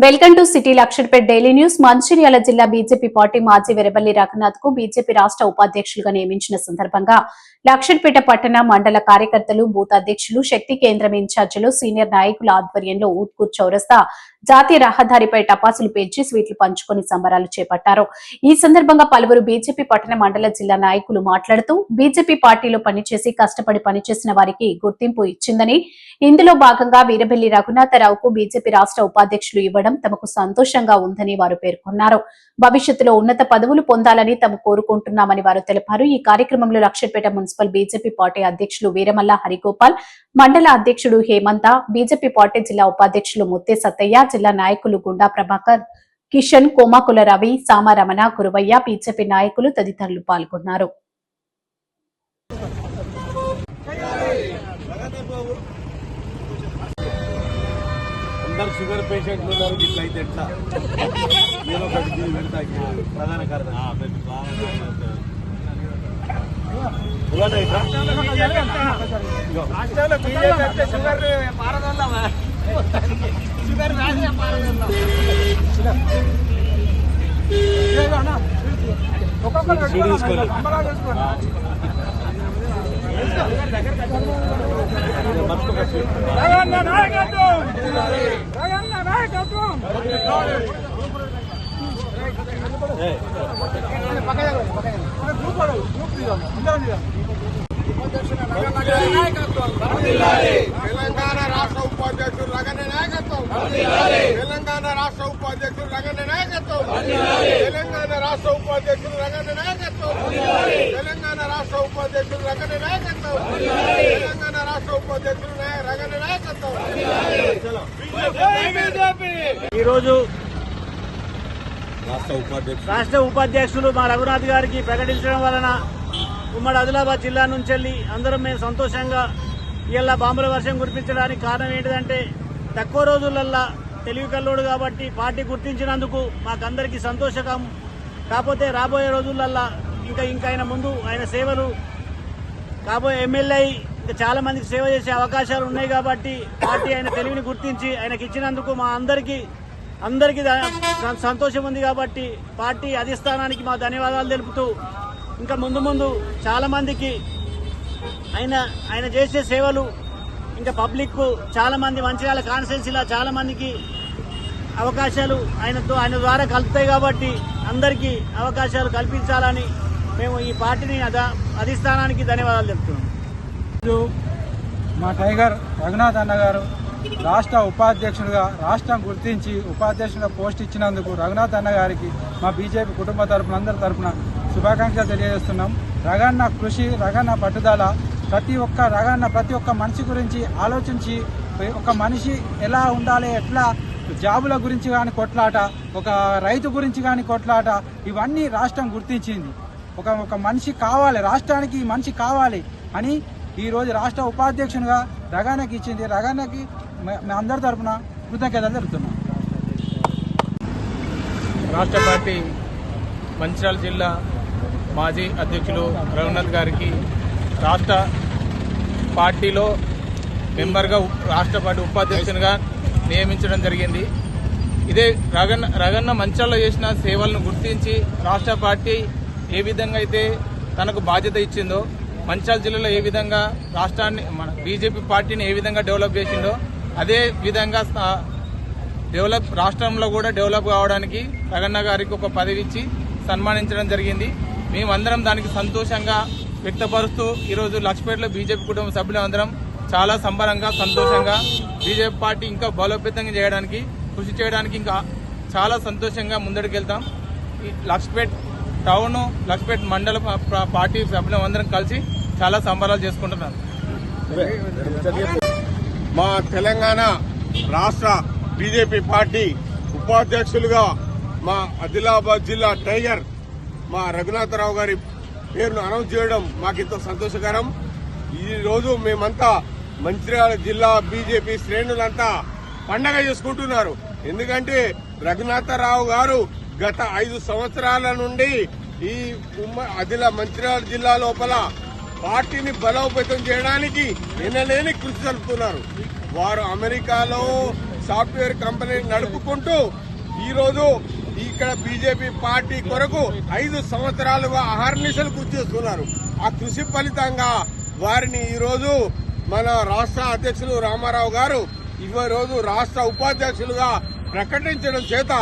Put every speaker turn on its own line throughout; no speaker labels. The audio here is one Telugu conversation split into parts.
Welcome to city Luxettipet daily news. Mancherial జిల్లా బీజేపీ పార్టీ మాజీ వెరబల్లి రఘునాథ్కు బీజేపీ రాష్ట్ర ఉపాధ్యక్షులుగా నియమించిన సందర్భంగా లక్షర్పేట పట్టణ మండల కార్యకర్తలు బూత్ అధ్యక్షులు శక్తి కేంద్రం ఇన్ఛార్జీలు సీనియర్ నాయకుల ఆధ్వర్యంలో ఊత్కూర్ చౌరస్తా జాతీయ రహదారిపై టపాసులు పేల్చి స్వీట్లు పంచుకొని సంబరాలు చేపట్టారు. ఈ సందర్భంగా పలువురు బీజేపీ పట్టణ మండల జిల్లా నాయకులు మాట్లాడుతూ బీజేపీ పార్టీలో పనిచేసి కష్టపడి పనిచేసిన వారికి గుర్తింపు ఇచ్చిందని ఇందులో భాగంగా వీరబెల్లి రఘునాథరావుకు బీజేపీ రాష్ట్ర ఉపాధ్యక్షులు ఇవ్వడం తమకు సంతోషంగా ఉందని వారు పేర్కొన్నారు. భవిష్యత్తులో ఉన్నత పదవులు పొందాలని తాము కోరుకుంటున్నామని వారు తెలిపారు. ఈ కార్యక్రమంలో లక్షపేట మున్సిపల్ బీజేపీ పార్టీ అధ్యక్షులు వీరమల్ల హరిగోపాల్ మండల అధ్యక్షుడు హేమంత బీజేపీ పార్టీ జిల్లా ఉపాధ్యక్షులు ముత్తే సత్తయ్య జిల్లా నాయకులు గుండా ప్రభాకర్ కిషన్ కోమాకుల రవి సామారమణ గురువయ్య బీజేపీ నాయకులు తదితరులు పాల్గొన్నారు.
అందరు షుగర్ పేషెంట్లు ఉన్నారు ఎట్లా? నేను ఒకటి దీన్ని. ప్రధాన
బీజేపీ అంటే షుగర్ పారదోళ్ళమా నాయకత్వం రాజే పారదోళ్ళం
సీడీ తీసుకోండి. ఇగో మర్చిపోక స్వీట్. ఏయ్,
తెలంగాణ రాష్ట్ర ఉపాధ్యక్షుడు రగన నాయకత్వం తెలంగాణ రాష్ట్ర ఉపాధ్యక్షుడు రగన నాయకత్వం. తెలంగాణ రాష్ట్ర ఉపాధ్యక్షుడు రగన నాయకత్వం. తెలంగాణ రాష్ట్ర ఉపాధ్యక్షుడు రగన నాయకత్వం. తెలంగాణ రాష్ట్ర ఉపాధ్యక్షుడు నాయ- రగన నాయకత్వం. బీజేపీ
ఈరోజు
రాష్ట్ర
ఉపాధ్యక్షులు మా రఘునాథ్ గారికి ప్రకటించడం వలన ఉమ్మడి ఆదిలాబాద్ జిల్లా నుంచి వెళ్ళి అందరం మేము సంతోషంగా ఇలా బాంబుల వర్షం కురిపించడానికి కారణం ఏంటిదంటే తక్కువ రోజులల్లా తెలివి కల్లోడు కాబట్టి పార్టీ గుర్తించినందుకు మాకందరికీ సంతోషకం కాకపోతే రాబోయే రోజులల్లా ఇంకా ఇంకా ఆయన ముందు ఆయన సేవలు కాబోయే ఎమ్మెల్యే ఇంకా చాలా మందికి సేవ చేసే అవకాశాలు ఉన్నాయి కాబట్టి పార్టీ ఆయన తెలివిని గుర్తించి ఆయనకి ఇచ్చినందుకు మా అందరికీ అందరికీ సంతోషం ఉంది కాబట్టి పార్టీ అధిష్టానానికి మా ధన్యవాదాలు తెలుపుతూ ఇంకా ముందు ముందు చాలా మందికి ఆయన ఆయన చేసే సేవలు ఇంకా పబ్లిక్ చాలా మంది మంచిర్యాల కాన్స్టిట్యున్సీలో చాలా మందికి అవకాశాలు ఆయనతో ఆయన ద్వారా కలుపుతాయి కాబట్టి అందరికీ అవకాశాలు కల్పించాలని మేము ఈ పార్టీని అధిష్టానానికి ధన్యవాదాలు చెప్తున్నాం.
మా టైగర్ రఘునాథ్ అన్న గారు రాష్ట్ర ఉపాధ్యక్షుడిగా రాష్ట్రం గుర్తించి ఉపాధ్యక్షుడిగా పోస్ట్ ఇచ్చినందుకు రఘునాథ్ అన్న గారికి మా బీజేపీ కుటుంబ తరపున అందరి తరఫున శుభాకాంక్షలు తెలియజేస్తున్నాం. రగన్న కృషి రగన్న పట్టుదల ప్రతి ఒక్క రగాన ప్రతి ఒక్క మనిషి గురించి ఆలోచించి ఒక మనిషి ఎలా ఉండాలి ఎట్లా జాబుల గురించి కానీ కొట్లాట ఒక రైతు గురించి కానీ కొట్లాట ఇవన్నీ రాష్ట్రం గుర్తించింది. ఒక ఒక మనిషి కావాలి రాష్ట్రానికి ఈ మనిషి కావాలి అని ఈరోజు రాష్ట్ర ఉపాధ్యక్షునిగా రగానకి ఇచ్చింది. రగానకి మే- మీ అందరి తరపున కృతజ్ఞతలు తెలుపుతున్నాం.
రాష్ట్ర పార్టీ మంచిర్యాల జిల్లా మాజీ అధ్యక్షులు రఘునాథ్ గారికి రాష్ట్ర పార్టీలో మెంబర్గా రాష్ట్ర పార్టీ ఉపాధ్యక్షునిగా నియమించడం జరిగింది. ఇదే రగన్న రగన్న మంచాల్లో చేసిన సేవలను గుర్తించి రాష్ట్ర పార్టీ ఏ విధంగా అయితే తనకు బాధ్యత ఇచ్చిందో మంచాల జిల్లాలో ఏ విధంగా రాష్ట్రాన్ని మన బీజేపీ పార్టీని ఏ విధంగా డెవలప్ చేసిందో అదే విధంగా డెవలప్ రాష్ట్రంలో కూడా డెవలప్ కావడానికి రగన్న గారికి ఒక పదవి ఇచ్చి సన్మానించడం జరిగింది. మేమందరం దానికి సంతోషంగా వ్యక్తపరుస్తూ ఈరోజు లక్ష్మేటలో బీజేపీ కుటుంబ సభ్యులందరం చాలా సంబరంగా సంతోషంగా బీజేపీ పార్టీ ఇంకా బలోపేతంగా చేయడానికి కృషి చేయడానికి ఇంకా చాలా సంతోషంగా ముందడికి వెళ్తాం ఈ టౌన్ లక్ష్మేట్ మండల పార్టీ ప- అందరం కలిసి చాలా సంబరాలు చేసుకుంటున్నారు
మా తెలంగాణ రాష్ట్ర బీజేపీ పార్టీ ఉపాధ్యక్షులుగా మా ఆదిలాబాద్ జిల్లా టైగర్ మా రఘునాథరావు గారి పేరును అనౌన్స్ చేయడం మాకెంతో సంతోషకరం. ఈరోజు మేమంతా మంచిర్యాల జిల్లా బీజేపీ శ్రేణులంతా పండగ చేసుకుంటున్నారు. ఎందుకంటే రఘునాథరావు గారు గత ఐదు సంవత్సరాల నుండి ఈ ఉమ్మ అదిలా మంచిర్యాల జిల్లా లోపల పార్టీని బలోపేతం చేయడానికి ఎనలేని కృషి జరుపుతున్నారు. వారు అమెరికాలో సాఫ్ట్వేర్ కంపెనీ నడుపుకుంటూ ఈరోజు ఇక్కడ బీజేపీ పార్టీ కొరకు ఐదు సంవత్సరాలుగా అహర్నిశలు కృషి చేస్తున్నారు. ఆ కృషి ఫలితంగా వారిని ఈరోజు మన రాష్ట్ర అధ్యక్షులు రామారావు గారు ఈ రోజు రాష్ట్ర ఉపాధ్యక్షులుగా ప్రకటించడం చేత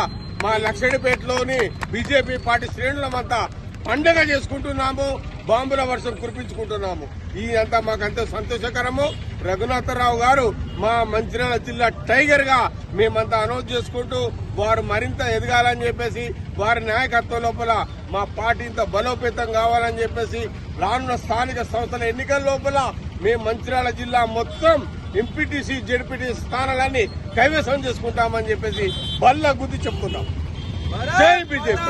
మా లక్షడిపేటలోని బీజేపీ పార్టీ శ్రేణులమంతా పండగ చేసుకుంటున్నాము బాంబుల వర్షం కురిపించుకుంటున్నాము. ఇదంతా మాకంత సంతోషకరము. రఘునాథరావు గారు మా మంచిర్యాల జిల్లా టైగర్గా మేమంతా అనౌన్స్ చేసుకుంటూ వారు మరింత ఎదగాలని చెప్పేసి వారి నాయకత్వం లోపల మా పార్టీ ఇంత బలోపేతం కావాలని చెప్పేసి రానున్న స్థానిక సంస్థల ఎన్నికల లోపల మేము మంచిర్యాల జిల్లా మొత్తం ఎంపీటీసీ జెడ్పీటీ స్థానాలన్నీ కైవసం చేసుకుంటామని చెప్పేసి బల్ల గుద్ది చెప్పుకుంటాం. జై బీజేపీ.